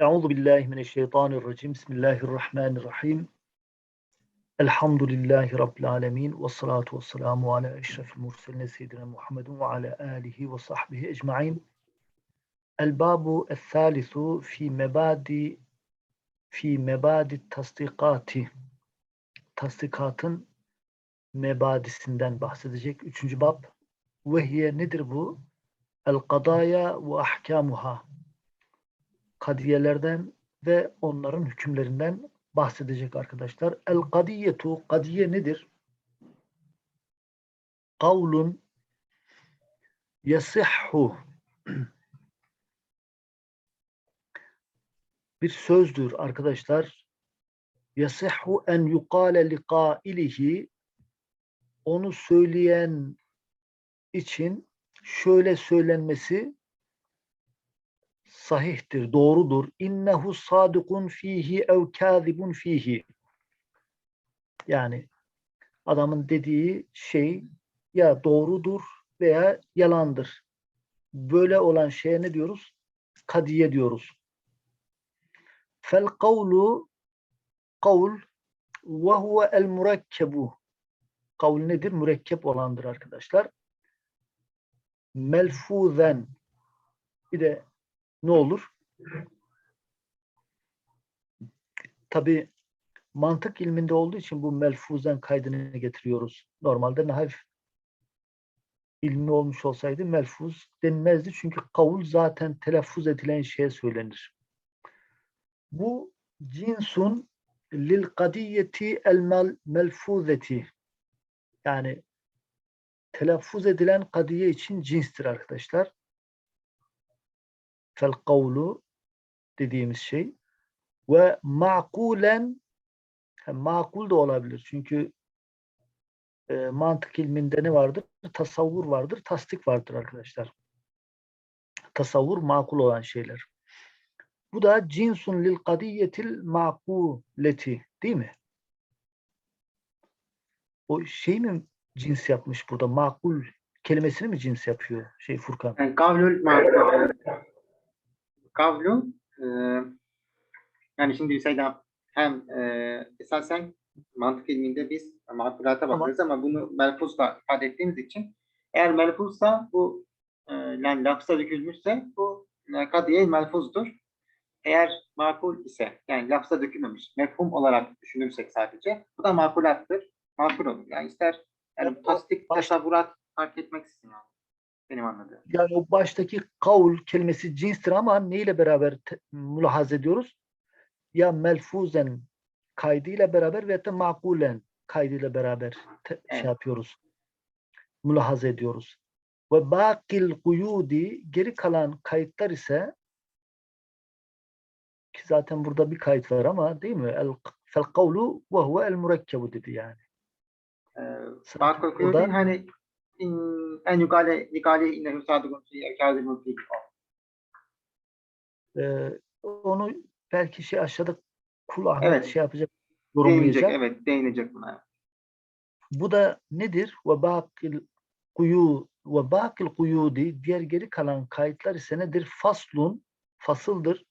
Euzu billahi mineşşeytanirracim. Bismillahirrahmanirrahim. Elhamdülillahi rabbil alamin ve salatu vesselamu ala eşrefil murselin seyyidina Muhammedin ve ala alihi ve sahbihi ecmaîn. El babu es-salisu fi mebadi fi mebadi tasdikati. Tasdikatın mebadisinden bahsedecek. Üçüncü bab. Ve hiye nedir bu? El kadaya ve ahkamuha. Kadiyelerden ve onların hükümlerinden bahsedecek arkadaşlar. El kadiyetu, kadiye nedir? Kavlun yasihhu bir sözdür arkadaşlar. Yasihhu en yukale li kailihi onu söyleyen için şöyle söylenmesi sahihtir, doğrudur. İnnehu sadikun fihi ev kâzibun fihi. Yani adamın dediği şey ya doğrudur veya yalandır. Böyle olan şeye ne diyoruz? Kadiye diyoruz. Fel kavlu kavl ve huve el murekkebu. Kavl nedir? Mürekkep olandır arkadaşlar. Melfuzen bir de ne olur? Tabi mantık ilminde olduğu için bu melfuzen kaydını getiriyoruz. Normalde nahif ilmi olmuş olsaydı melfuz denmezdi. Çünkü kavul zaten telaffuz edilen şeye söylenir. Bu cinsun lil kadiyeti el melfuzeti yani telaffuz edilen kadiye için cinstir arkadaşlar. Fel kavlu dediğimiz şey ve makulen makul da olabilir. Çünkü e, mantık ilminde ne vardır? Tasavvur vardır, tasdik vardır arkadaşlar. Tasavvur makul olan şeyler. Bu da cinsun lil kadiyetil makuleti değil mi? O şey mi cins yapmış burada? Makul kelimesini mi cins yapıyor şey Furkan? Yani kavlül makul. Kavlu e, yani şimdi Seyda hem e, esasen mantık ilminde biz makulata Tamam. bakıyoruz ama bunu melfuzla ifade ettiğimiz için eğer melfuzsa bu e, yani lafza dökülmüşse bu e, kadiye melfuzdur. Eğer makul ise yani lafza dökülmemiş mefhum olarak düşünürsek sadece bu da makulattır. Makul olur. Yani ister yani tasdik, tasavvurat fark etmeksizin yani. Benim anladığım. Yani o baştaki kavl kelimesi cinstir ama neyle beraber mülahaz ediyoruz? Ya melfuzen kaydıyla beraber veya da makulen kaydıyla beraber te- şey Evet. yapıyoruz. Mülahaz ediyoruz. Ve bakil kuyudi geri kalan kayıtlar ise ki zaten burada bir kayıt var ama değil mi? El fel kavlu ve huve el murekkebu dedi yani. Ee, Bakıl kuyudi hani en yukale innehu sadıkun fi ekâzibun fi Ee, onu belki şey aşağıda kul Ahmet Evet. şey yapacak, Değinecek, yorumlayacak. evet değinecek buna. Bu da nedir? Ve bakil kuyu ve bakil kuyudi diğer geri kalan kayıtlar ise nedir? Faslun fasıldır.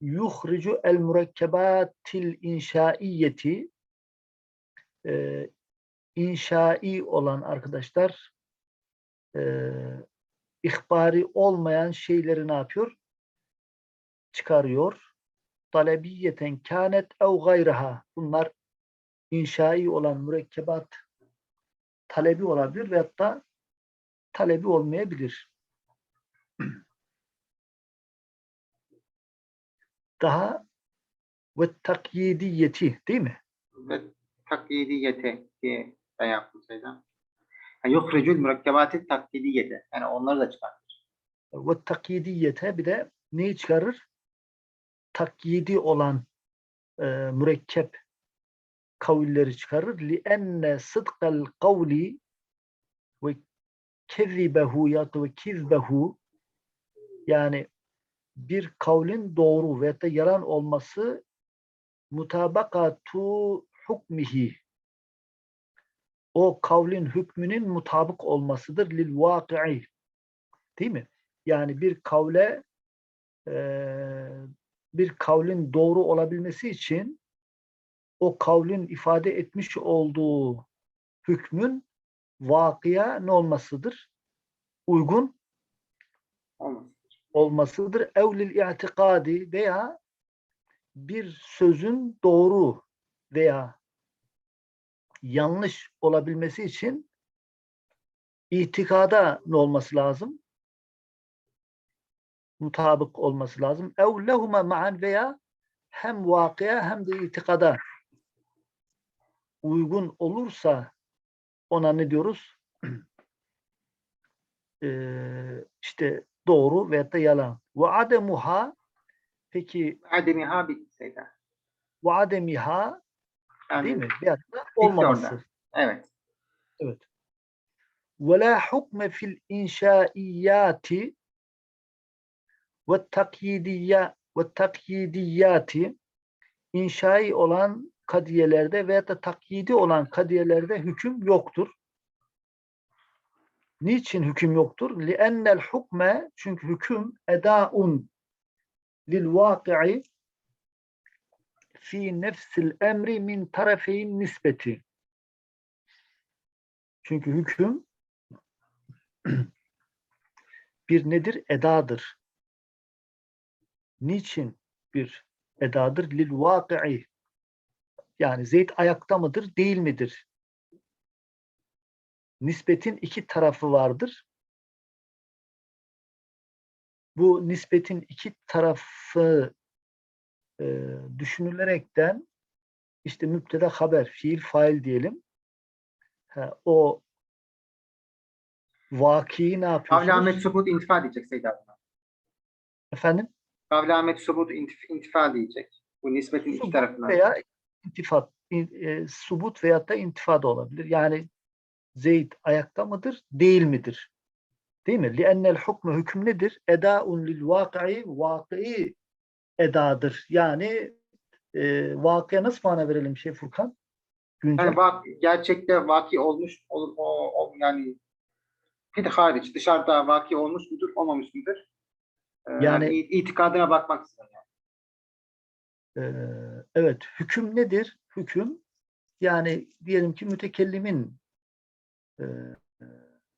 Yuhricu el mürekkebatil inşaiyeti e, inşai olan arkadaşlar e, ihbari olmayan şeyleri ne yapıyor? Çıkarıyor. Talebiyeten kânet ev gayraha. Bunlar inşai olan mürekkebat talebi olabilir veyahut da talebi olmayabilir. Daha ve takyidiyeti değil mi? Ve taklidiyete diye ben yaptım Seyda. Yani yuhricul mürekkebati taklidiyete. Yani onları da çıkar. Ve takyidiyete bir de neyi çıkarır? Takyidi olan e, mürekkep kavulleri çıkarır. لِأَنَّ صِدْقَ الْقَوْلِ ve kezibehu ya da ve kizbehu yani bir kavlin doğru ve da yalan olması mutabakatu hukmihi o kavlin hükmünün mutabık olmasıdır lil vaki'i. Değil mi? Yani bir kavle eee, bir kavlin doğru olabilmesi için o kavlin ifade etmiş olduğu hükmün vakıya ne olmasıdır? Uygun Olmaz. olmasıdır. Evlil i'tikadi veya bir sözün doğru veya yanlış olabilmesi için itikada ne olması lazım? Mutabık olması lazım. Ev lehuma ma'an veya hem vakıya hem de itikada uygun olursa ona ne diyoruz? Ee, işte doğru veyahut da yalan. Ve ademuha peki Ademiha bitti Seyda. ve ademiha Değil mi? Bir hatta olmaması. Evet. Evet. Ve la hukme fil inşaiyati ve takyidiyya ve takyidiyati inşai olan kadiyelerde veya da takyidi olan kadiyelerde hüküm yoktur. Niçin hüküm yoktur? Li ennel hukme çünkü hüküm edaun lil vaki'i fi nefsil emri min tarafeyn nispeti. Çünkü hüküm bir nedir? Edadır. Niçin bir edadır? Lil vaki'i. Yani Zeyd ayakta mıdır, değil midir? Nispetin iki tarafı vardır. Bu nispetin iki tarafı e, düşünülerekten işte müpteda haber, fiil, fail diyelim. Ha, o vakiyi ne yapıyorsunuz? Kavlamet subut intifa diyecek Seyda. buna. Efendim? Kavlamet subut intif- intifa diyecek. Bu nispetin iki Subut tarafından. veya intifat, in- e, subut veyahut da intifada olabilir. Yani Zeyd ayakta mıdır, değil midir? Değil mi? لِأَنَّ الْحُكْمُ hüküm nedir? Edaun lil vaki'i vakıi edadır. Yani e, vakıya nasıl mana verelim şey Furkan? Güncel. Yani vak, gerçekte vaki olmuş olur o, o yani bir de hariç dışarıda vaki olmuş mudur olmamış mıdır? Ee, Yani- it- itikadına bakmaksızın. Yani. Ee, evet, hüküm nedir? Hüküm yani diyelim ki mütekellimin e, e,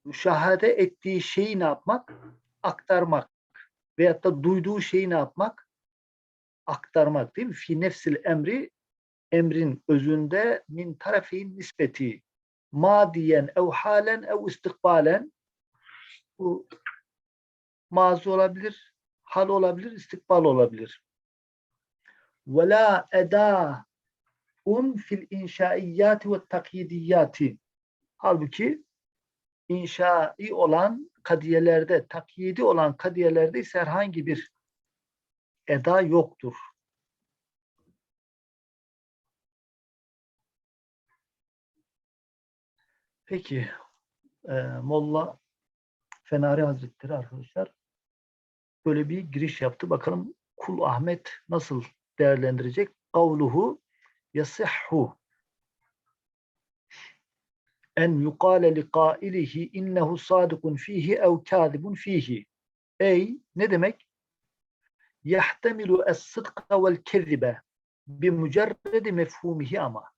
müşahede ettiği şeyi ne yapmak? Aktarmak. Veyahut da duyduğu şeyi ne yapmak? Aktarmak değil mi? Fi nefsil emri emrin özünde min tarafin nispeti madiyen ev halen ev istikbalen bu mazi olabilir, hal olabilir, istikbal olabilir. Ve la eda un fil inşaiyati ve takyidiyati. Halbuki inşai olan kadiyelerde, takyidi olan kadiyelerde ise herhangi bir eda yoktur. Peki, e, Molla Fenari Hazretleri arkadaşlar böyle bir giriş yaptı. Bakalım Kul Ahmet nasıl değerlendirecek? Kavluhu yasihhu en yukale li kailihi innehu sadikun fihi ev kâzibun fihi. Ey ne demek? Yahtemilu es-sıdka vel kezibe bi mücerredi mefhumihi ama.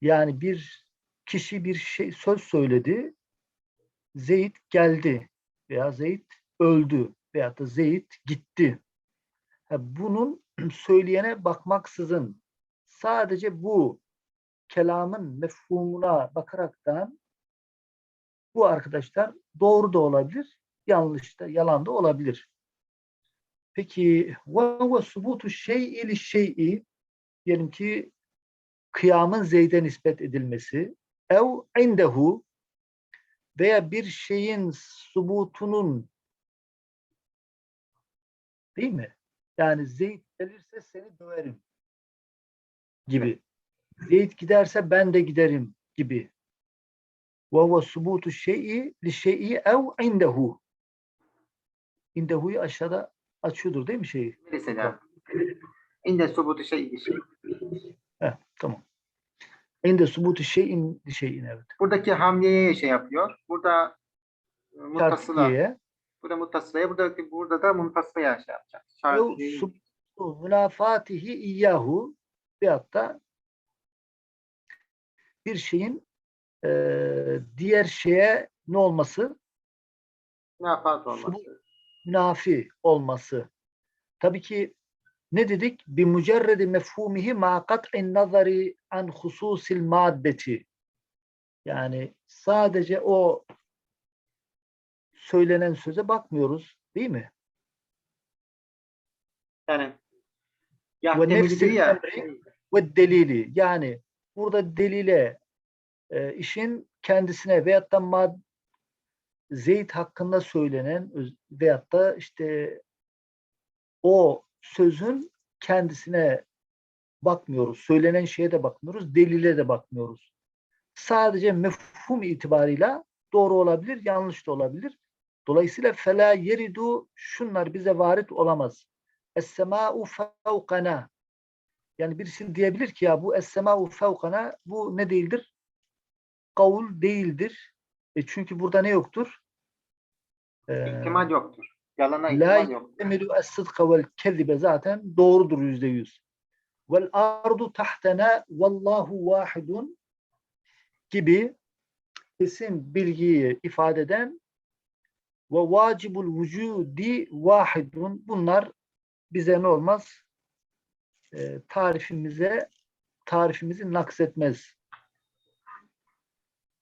Yani bir kişi bir şey söz söyledi. Zeyd geldi veya Zeyd öldü veya da Zeyd gitti. Bunun söyleyene bakmaksızın sadece bu kelamın mefhumuna bakaraktan bu arkadaşlar doğru da olabilir, yanlış da, yalan da olabilir. Peki ve subutu şey'i li şey'i diyelim ki kıyamın Zeyd'e nispet edilmesi ev indehu veya bir şeyin subutunun değil mi? Yani Zeyd gelirse seni döverim gibi. Zeyd giderse ben de giderim gibi. Ve huve subutu şey'i li şey'i ev indehu. İndehu'yu aşağıda açıyordur değil mi şeyi? Mesela inde subutu şey şey. Heh, tamam. İnde subutu şeyin şeyin evet. Buradaki hamleye şey yapıyor. Burada e, muttasıla. Şartiye. Burada muttasılaya. Burada, burada da muntasılaya şey yapacak. Sub, münafatihi iyyahu veyahut da bir şeyin eee, diğer şeye ne olması? Münafat olması. Münafi olması. Tabii ki ne dedik? Bi mücerredi mefhumihi ma kat'in nazari an hususil maddeti. Yani sadece o söylenen söze bakmıyoruz, değil mi? Yani Ve yahtemili nefsil ya. emri ve delili. Yani burada delile e, işin kendisine veyahut da mad Zeyd hakkında söylenen veyahut da işte o sözün kendisine bakmıyoruz. Söylenen şeye de bakmıyoruz. Delile de bakmıyoruz. Sadece mefhum itibarıyla doğru olabilir, yanlış da olabilir. Dolayısıyla fela yeridu şunlar bize varit olamaz. Es-semâ'u fevkana. Yani birisi diyebilir ki ya bu es-semâ'u fevkana bu ne değildir? Kavul değildir. E çünkü burada ne yoktur? İhtimal yoktur. Yalana La ihtimal yoktur. Emilu es-sıdka vel kezibe zaten doğrudur yüzde yüz. Vel ardu tahtena vallahu vahidun gibi kesin bilgiyi ifade eden ve vacibul vücudi vahidun bunlar bize ne olmaz? Ee, tarifimize tarifimizi naksetmez.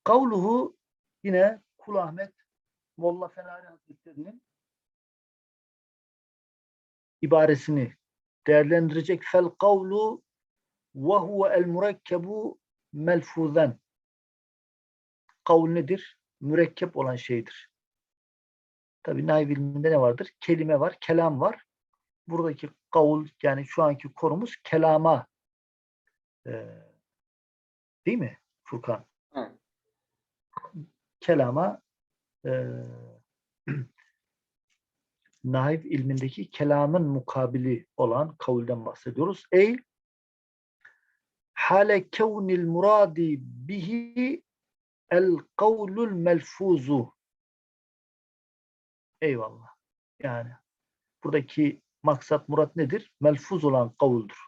Kavluhu yine Kul Ahmet Molla Fenari Hazretleri'nin ibaresini değerlendirecek. Fel kavlu ve huve el murekkebu melfuzen. Kavl nedir? Mürekkep olan şeydir. Tabi nahiv ilminde ne vardır? Kelime var, kelam var. Buradaki kavul yani şu anki konumuz kelama. Ee, değil mi Furkan? Evet. Kelama e, nahiv ilmindeki kelamın mukabili olan kavulden bahsediyoruz. Ey hale kevnil muradi bihi el kavlul melfuzu. Eyvallah. Yani buradaki maksat murat nedir? Melfuz olan kavuldur.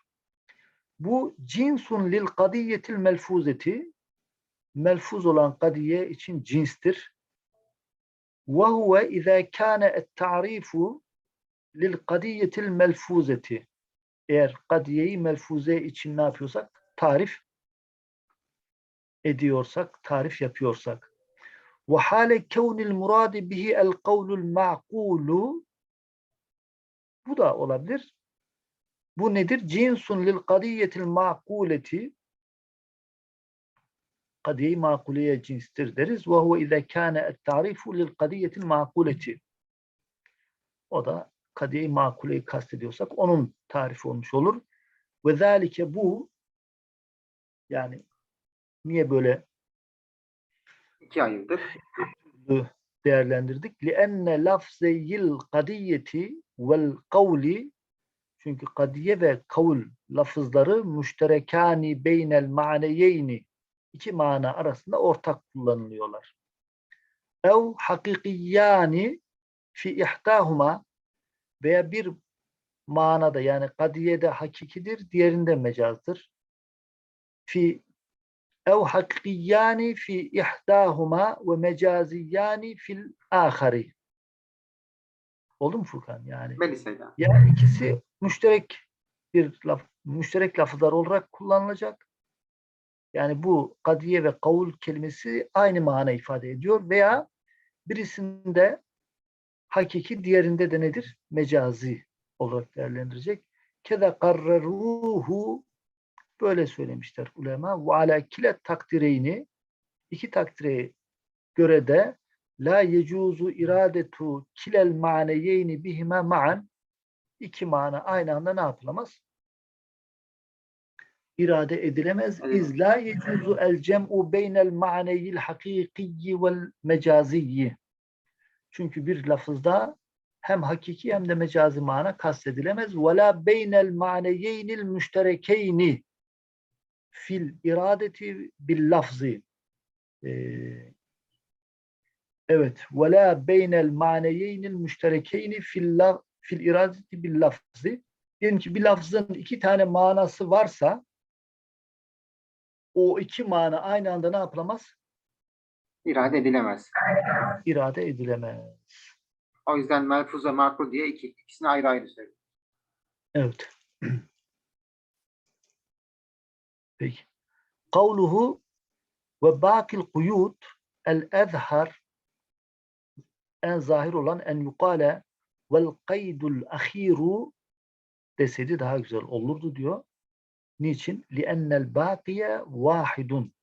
Bu cinsun lil kadiyetil melfuzeti melfuz olan kadiye için cinstir. وهو إذا كان التعريف للقضية الملفوزة eğer kadiyeyi melfuze için ne yapıyorsak tarif ediyorsak, tarif yapıyorsak. Ve hale kevnil muradi bihi el kavlul ma'kulu bu da olabilir. Bu nedir? Cinsun lil kadiyetil ma'kuleti kadiye-i makuleye cinstir deriz. Ve huve izâ kâne et-ta'rifu lil kadiyetil makuleti. O da kadiye-i makuleyi kastediyorsak onun tarifi olmuş olur. Ve zâlike bu yani niye böyle İki ayırdık. değerlendirdik? لِأَنَّ لَفْزَيِّ الْقَدِيَّةِ وَالْقَوْلِ Çünkü kadiye ve kavul lafızları müşterekani beynel maneyeyni iki mana arasında ortak kullanılıyorlar. Ev hakikiyani fi ihtahuma veya bir manada yani kadiyede hakikidir, diğerinde mecazdır. Fi ev hakikiyani fi ihtahuma ve mecaziyani fil ahari. Oldu mu Furkan? Yani Melisa'yla. ya ikisi müşterek bir laf, müşterek lafızlar olarak kullanılacak. Yani bu kadiye ve kavul kelimesi aynı mana ifade ediyor veya birisinde hakiki, diğerinde de nedir? Mecazi olarak değerlendirecek. Keda karreruhu böyle söylemişler ulema. Ve ala kile takdireyni iki takdire göre de la yecuzu iradetu kilel maneyeyni bihime ma'an iki mana aynı anda ne yapılamaz? İrade edilemez. İz la yecuzu el cem'u beynel ma'neyil hakikiyyi vel mecaziyyi. Çünkü bir lafızda hem hakiki hem de mecazi mana kastedilemez. Ve la beynel ma'neyeynil müşterekeyni fil iradeti bil lafzi. Ee, evet. Ve la beynel ma'neyeynil müşterekeyni fil, fil iradeti bil lafzi. diyelim ki bir lafzın iki tane manası varsa o iki mana aynı anda ne yapılamaz? İrade edilemez. İrade edilemez. O yüzden melfuz ve makul diye iki, ikisini ayrı ayrı söylüyor. Evet. Peki. Kavluhu ve bakil kuyut el ezhar en zahir olan en yukale vel kaydul ahiru deseydi daha güzel olurdu diyor. Niçin? لِأَنَّ الْبَاقِيَ vahidun.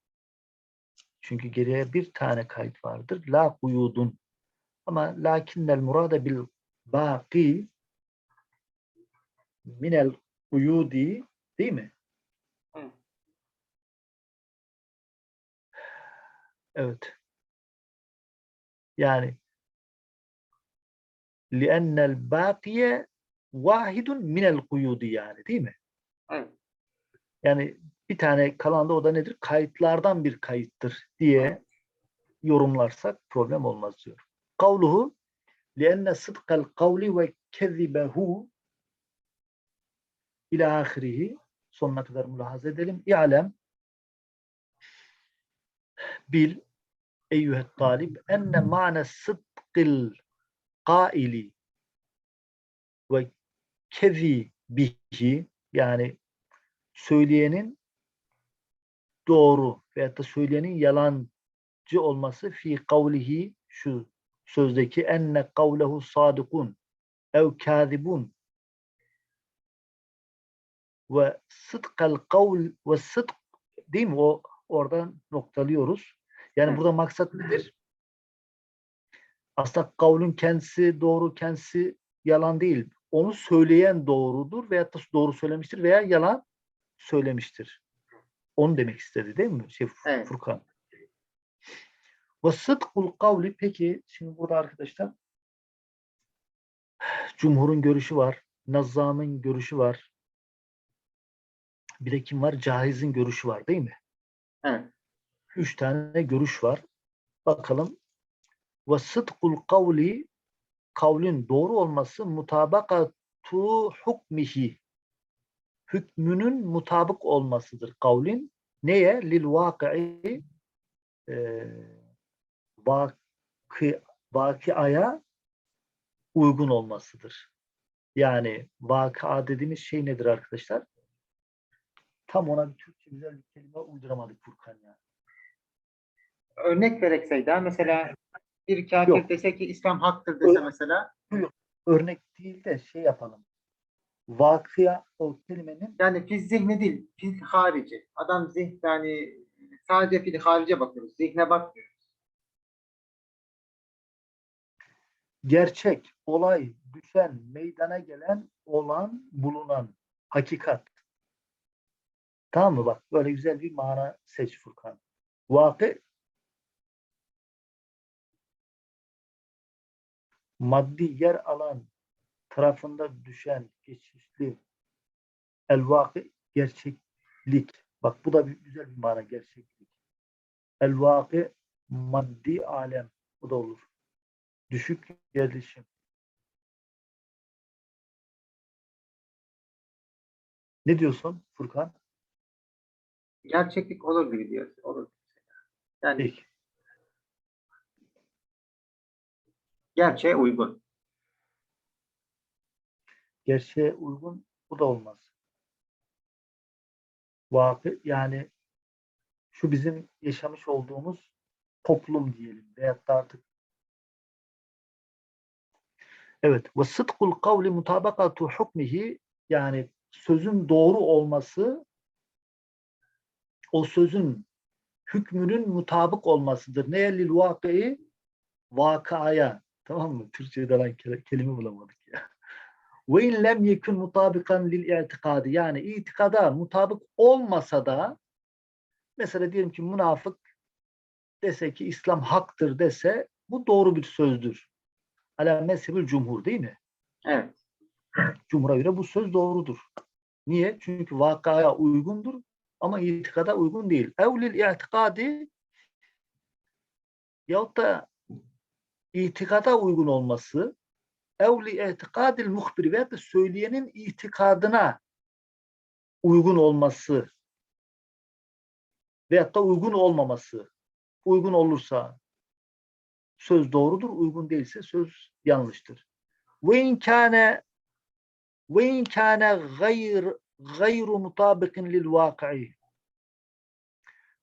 Çünkü geriye bir tane kayıt vardır. La kuyudun. Ama lakinnel murade bil baki minel kuyudi değil mi? Evet. Evet. Yani لِأَنَّ الْبَاقِيَ vahidun minel kuyudi yani değil mi? Evet. Yani bir tane kalan da o da nedir? Kayıtlardan bir kayıttır diye yorumlarsak problem olmaz diyor. Kavluhu لِأَنَّ صِدْقَ الْقَوْلِ وَكَذِبَهُ ila ahirihi sonuna kadar mülahaza edelim. İ'lem bil eyyühet talib enne ma'ne sıdkil kaili ve kezi bihi yani söyleyenin doğru veyahut da söyleyenin yalancı olması fi kavlihi şu sözdeki enne kavlehu sadıkun ev kâzibun ve sıdkal kavl ve sıdk değil mi? O oradan noktalıyoruz. Yani burada maksat nedir? Aslında kavlün kendisi doğru, kendisi yalan değil. Onu söyleyen doğrudur veyahut da doğru söylemiştir veya yalan söylemiştir. Onu demek istedi değil mi? Şey, Evet. Furkan. Ve sıdkul kavli peki şimdi burada arkadaşlar Cumhur'un görüşü var. Nazzam'ın görüşü var. Bir de kim var? Cahiz'in görüşü var değil mi? Evet. Üç tane görüş var. Bakalım. Ve sıdkul kavli kavlin doğru olması mutabakatu hukmihi hükmünün mutabık olmasıdır kavlin. Neye? Lil vakıi e, vakı, vakiaya uygun olmasıdır. Yani vakıa dediğimiz şey nedir arkadaşlar? Tam ona bir Türkçe güzel bir kelime uyduramadık Furkan ya. Örnek verek Seyda, mesela bir kafir Yok. dese ki İslam haktır dese Ö- mesela, Örnek değil de şey yapalım. Vakıya o kelimenin yani fil zihni değil, fil harici. Adam zihn yani sadece fil harice bakıyoruz, zihne bakmıyoruz. gerçek, olay, düşen, meydana gelen, olan, bulunan, hakikat. Tamam mı? Bak böyle güzel bir mana seç Furkan. Vakı maddi yer alan, tarafında düşen, geçişli, el vakı gerçeklik. Bak bu da bir güzel bir mana gerçeklik. El vakı maddi alem. Bu da olur. Düşük yerleşim. Ne diyorsun Furkan? Gerçeklik olur gibi diyor. Olur. Yani Peki. gerçeğe uygun. Gerçeğe uygun bu da olmaz. Vakı yani şu bizim yaşamış olduğumuz toplum diyelim veyahut da artık Evet. Ve sıdkul kavli mutabakatu hukmihi yani sözün doğru olması o sözün hükmünün mutabık olmasıdır. Neye lil vakıi? Vakaya. Tamam mı? Türkçe'de kele- kelime bulamadık. Ve in lem yekun mutabikan lil i'tikadi. Yani itikada mutabık olmasa da mesela diyelim ki münafık dese ki İslam haktır dese bu doğru bir sözdür. Ala mezhebil cumhur değil mi? Evet. Cumhur'a göre bu söz doğrudur. Niye? Çünkü vakaya uygundur ama itikada uygun değil. Evlil i'tikadi yahut da itikada uygun olması ev li itikadil muhbir veya da söyleyenin itikadına uygun olması veyahut da uygun olmaması. Uygun olursa söz doğrudur, uygun değilse söz yanlıştır. Ve in kâne ve in kâne gayr gayru mutabikin lil vaki'i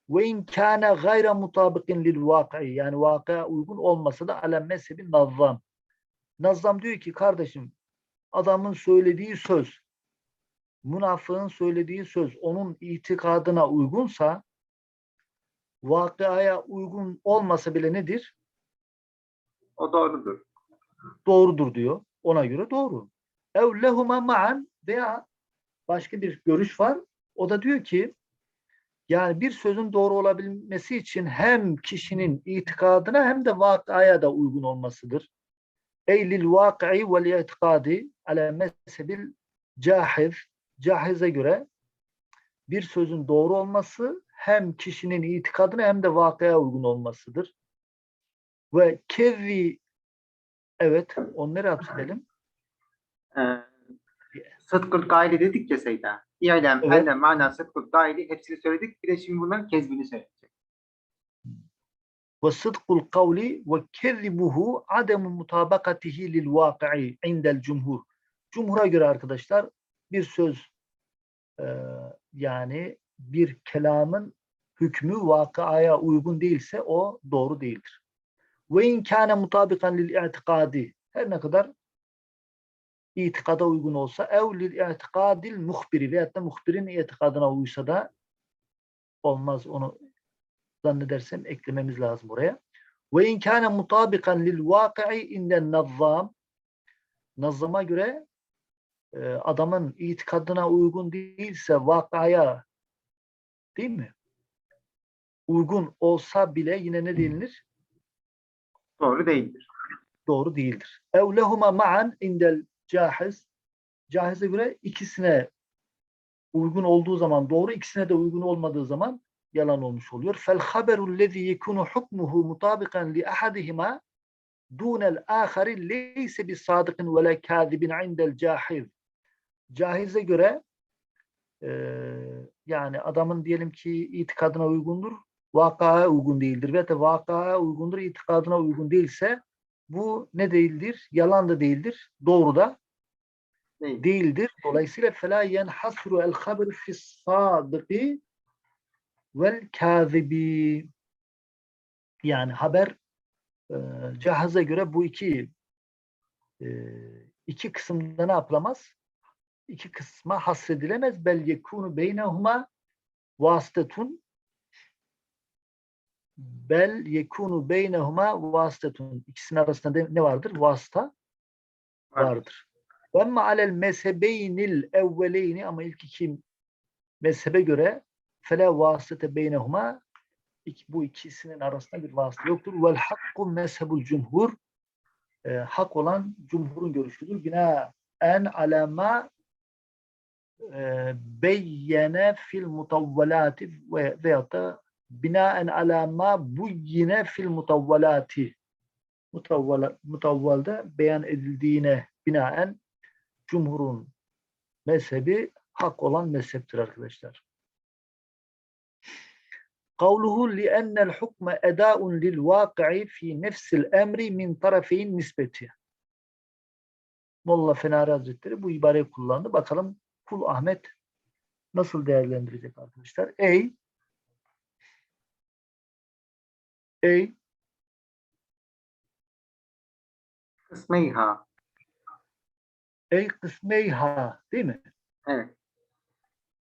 ve in kâne gayra mutabikin lil vaki'i yani vakıa uygun olmasa da alem mezhebi nazzam. Nazzam diyor ki kardeşim adamın söylediği söz münafığın söylediği söz onun itikadına uygunsa vakıaya uygun olmasa bile nedir? O doğrudur. Doğrudur diyor. Ona göre doğru. Ev lehuma ma'an veya başka bir görüş var. O da diyor ki yani bir sözün doğru olabilmesi için hem kişinin itikadına hem de vakaya da uygun olmasıdır. Ey lil vaki'i vel itikadi ala mezhebil cahiz cahize göre bir sözün doğru olması hem kişinin itikadına hem de vakaya uygun olmasıdır. Ve kevi evet onları hapsedelim. Ee, sıdkul gayri dedik ya Seyda. İ'lem, Evet. enne, mana, sıdkul gayri hepsini söyledik. Bir de şimdi bunların kezbini söyleyecek. Ve sıdkul kavli ve kezzibuhu ademu mutabakatihi lil vaki'i indel cumhur. Cumhura göre arkadaşlar bir söz e, yani bir kelamın hükmü vakıaya uygun değilse o doğru değildir. Ve in kâne mutabikan lil i'tikadi her ne kadar itikada uygun olsa ev lil i'tikadil muhbiri veyahut da muhbirin itikadına uysa da olmaz onu zannedersem eklememiz lazım buraya. Ve in kâne mutabikan lil vaki'i inden nazzam Nazzama göre e, adamın itikadına uygun değilse vakaya değil mi? Uygun olsa bile yine ne denilir? Doğru değildir. Doğru değildir. Ev lehuma ma'an indel cahiz Cahize göre ikisine uygun olduğu zaman doğru, ikisine de uygun olmadığı zaman yalan olmuş oluyor. Fel haberu lezi yekunu hukmuhu mutabikan li ahadihima dunel ahari leyse bis sadikin ve la kâzibin indel cahiz. Cahize göre eee, yani adamın diyelim ki itikadına uygundur, vakaya uygun değildir ve de vakaya uygundur, itikadına uygun değilse bu ne değildir? Yalan da değildir, doğru da Değil. değildir. Dolayısıyla فَلَا يَنْحَصْرُ الْخَبْرِ فِي الصَّادِقِ vel kâzibi yani haber e, cihaza göre bu iki e, iki kısımda ne yapılamaz? İki kısma hasredilemez. Bel yekûnu beynehuma vasıtetun bel yekunu beynehuma vasıtetun. İkisinin arasında ne vardır? Vasıta vardır. Ve ma alel mezhebeynil evveleyni ama ilk iki mezhebe göre fele vasıte beynehuma bu ikisinin arasında bir vasıta yoktur. Vel hakku mezhebul cumhur hak olan cumhurun görüşüdür. Bina en alema e, beyyene fil mutavvelati ve veyahut da binaen alama buyyine fil mutavvelati mutavvalda beyan edildiğine binaen cumhurun mezhebi hak olan mezheptir arkadaşlar. Kavluhu li'ennel hukme eda'un lil vaki'i fi nefsil emri min tarafeyn nispeti. Molla Fenari Hazretleri bu ibareyi kullandı. Bakalım Kul Ahmet nasıl değerlendirecek arkadaşlar? Ey Ey Kısmeyha. ey kısmeyha değil mi? Evet.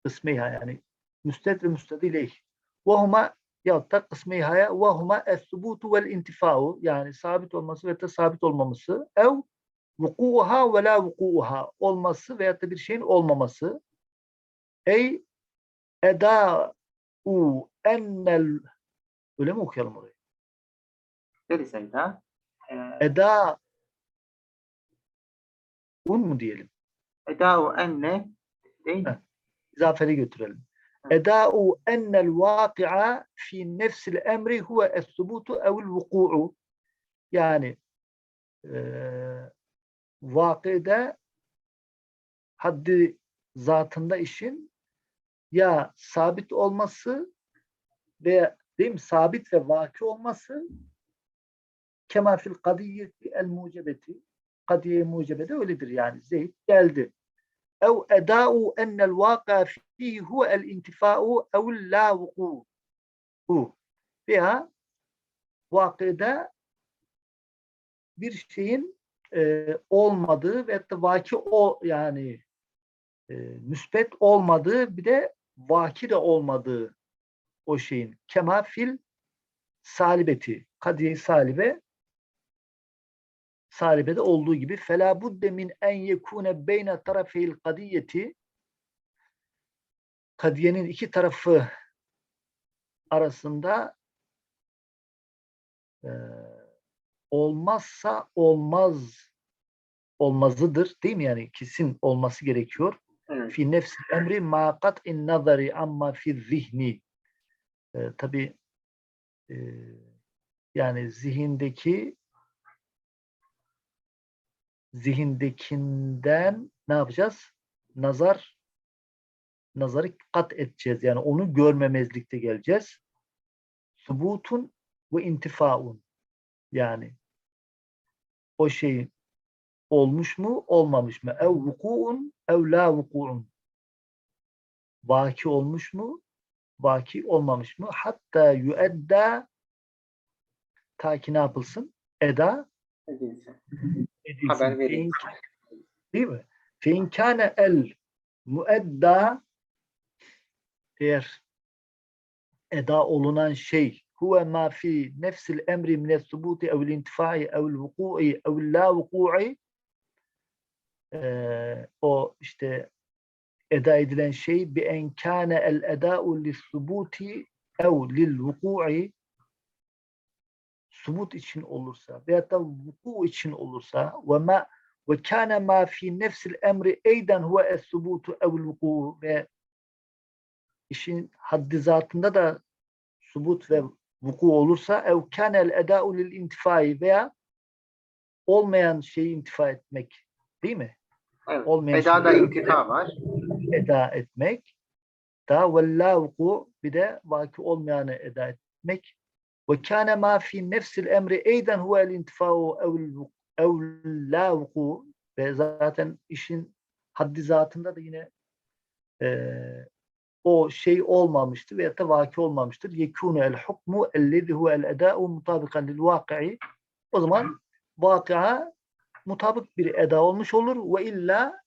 kısmeyha yani müsted ve müsted ileyh. Ve huma ya da kısmeyhaya ve huma es-subutu vel intifa'u yani sabit olması ve de sabit olmaması ev vukuha ve la vukuha olması veya da bir şeyin olmaması. Ey eda'u ennel öyle mi okuyalım orayı? Dedi Seyda. Ee, Eda un mu diyelim? Eda'u enne değil mi? Heh. izafeli götürelim. Eda'u ennel vaki'a fi nefsil emri huve es-subutu evil vuku'u. Yani eee vakıda haddi zatında işin ya sabit olması ve değil mi sabit ve vaki olması kema fil kadiyeti el mucebeti kadiye mucebede öyledir yani. Zeyd geldi eda'u ennel vaka fihi huve el intifa'u ev la vuku'u veya vakıda bir şeyin e, olmadığı ve hatta vaki o yani e, müspet olmadığı bir de vaki de olmadığı o şeyin. Kema fil salibeti kadiye salibe salibede olduğu gibi fela budde min en yekune beyne tarafeyil kadiyeti kadiyenin iki tarafı arasında e, olmazsa olmaz olmazıdır değil mi? Yani kesin olması gerekiyor. Evet. fi nefsi emri ma kat'in nazari amma fi zihni. E, tabi e, yani zihindeki zihindekinden ne yapacağız? Nazar nazarı kat edeceğiz. Yani onu görmemezlikte geleceğiz. Subutun ve intifaun. Yani o şey olmuş mu, olmamış mı? Ev vukuun, ev la vukuun. Vaki olmuş mu, vaki olmamış mı? Hatta yüedda ta ki ne yapılsın? Eda Değil mi? Fein kâne el müedda eğer eda olunan şey huve ma fi nefsil emri mine subuti evl intifai evl vuku'i evl la vuku'i o işte eda edilen şey bi en kâne el eda'u lis subuti ev lil vuku'i subut için olursa veyahut da vuku için olursa ve ma ve kana ma fi nefsil emri eyden huve es-subutu evl vuku ve işin haddi zatında da subut ve vuku olursa ev kana el eda'u lil intifai veya olmayan şeyi intifa etmek değil mi? Evet. Olmayan Eda'da şeyleri intifa var. eda etmek da ve la vuku bir de vaki olmayanı eda etmek ve kâne ma fi nefsil emri eyden huvel intifa'u evl ev la vuku ve zaten işin haddi zatında da yine eee, o şey olmamıştır veya da vaki olmamıştır. Yekûne el hukmu ellezî huvel edâ'u mutabikan lil vâki'i. O zaman vakıa mutabık bir eda olmuş olur. Ve illa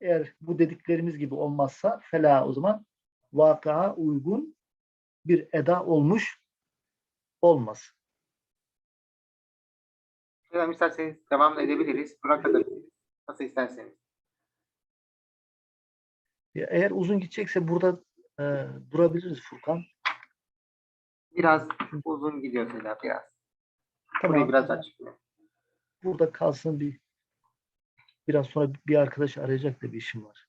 eğer bu dediklerimiz gibi olmazsa fela o zaman vakıa uygun bir eda olmuş olmaz. Hocam isterseniz devam edebiliriz. Bırakabiliriz. Nasıl isterseniz. Ya Eğer uzun gidecekse burada e, durabiliriz Furkan. Biraz uzun gidiyor Seda biraz. Tamam. Burayı biraz açıklayayım. Burada kalsın bir biraz sonra bir arkadaş arayacak da bir işim var.